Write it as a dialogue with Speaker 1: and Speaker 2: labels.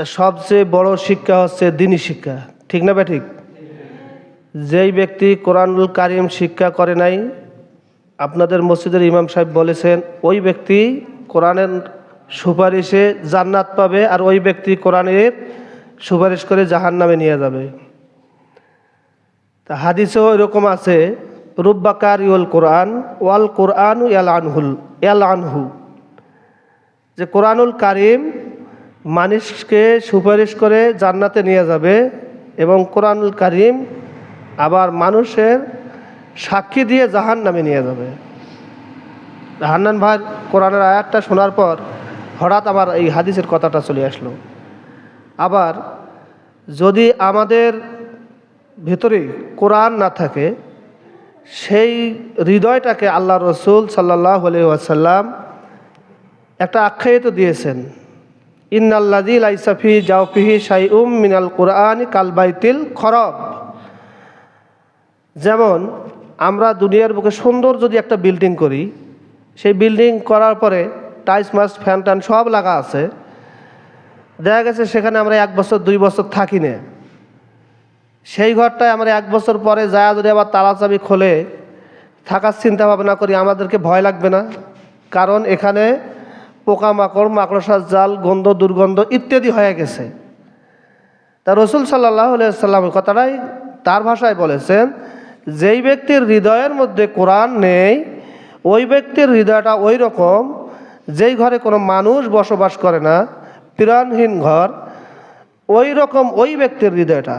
Speaker 1: তা সবচেয়ে বড় শিক্ষা হচ্ছে দিনী শিক্ষা। ঠিক না ঠিক যেই ব্যক্তি কোরআনুল কারিম শিক্ষা করে নাই, আপনাদের মসজিদের ইমাম সাহেব বলেছেন, ওই ব্যক্তি কোরআনের সুপারিশে জান্নাত পাবে আর ওই ব্যক্তি কোরআনের সুপারিশ করে জাহান নামে নিয়ে যাবে। তা হাদিসেও এরকম আছে রুব্বাকার ইউল কোরআন, ওয়াল কোরআন ইয়াল আনহুল ইয়াল আনহু যে কোরআনুল কারিম মানুষকে সুপারিশ করে জান্নাতে নিয়ে যাবে এবং কোরআনুল কারিম আবার মানুষের সাক্ষী দিয়ে জাহান নামে নিয়ে যাবে। হান্নান ভাই কোরআনের আয়াতটা শোনার পর হঠাৎ আমার এই হাদিসের কথাটা চলে আসলো। আবার যদি আমাদের ভেতরে কোরআন না থাকে, সেই হৃদয়টাকে আল্লাহ রসুল সাল্লাহ আসাল্লাম একটা আখ্যায়িত দিয়েছেন। ইন্নাল্লাদি লাইসাফি জাউফিহি সাই উম মিনাল কোরআন কালবাইতিল খরব। যেমন, আমরা দুনিয়ার বুকে সুন্দর যদি একটা বিল্ডিং করি। সেই বিল্ডিং করার পরে টাইস মাস ফ্যান ট্যান সব লাগা আছে। দেখা গেছে সেখানে আমরা এক বছর, দুই বছর থাকি না। সেই ঘরটায় আমরা এক বছর পরে যায় যদি আবার তালা চাবি খোলে, থাকার চিন্তা ভাবনা করি, আমাদেরকে ভয় লাগবে না। কারণ এখানে পোকামাকড়, মাকড়সার জাল, গন্ধ, দুর্গন্ধ ইত্যাদি হয়ে গেছে। তা রসুল সাল্লাহ সাল্লাম কথাটাই তার ভাষায় বলেছেন, যেই ব্যক্তির হৃদয়ের মধ্যে কোরআন নেই, ওই ব্যক্তির হৃদয়টা ওই রকম, যেই ঘরে কোনো মানুষ বসবাস করে না, প্রাণহীন ঘর, ওই রকম ওই ব্যক্তির হৃদয়টা।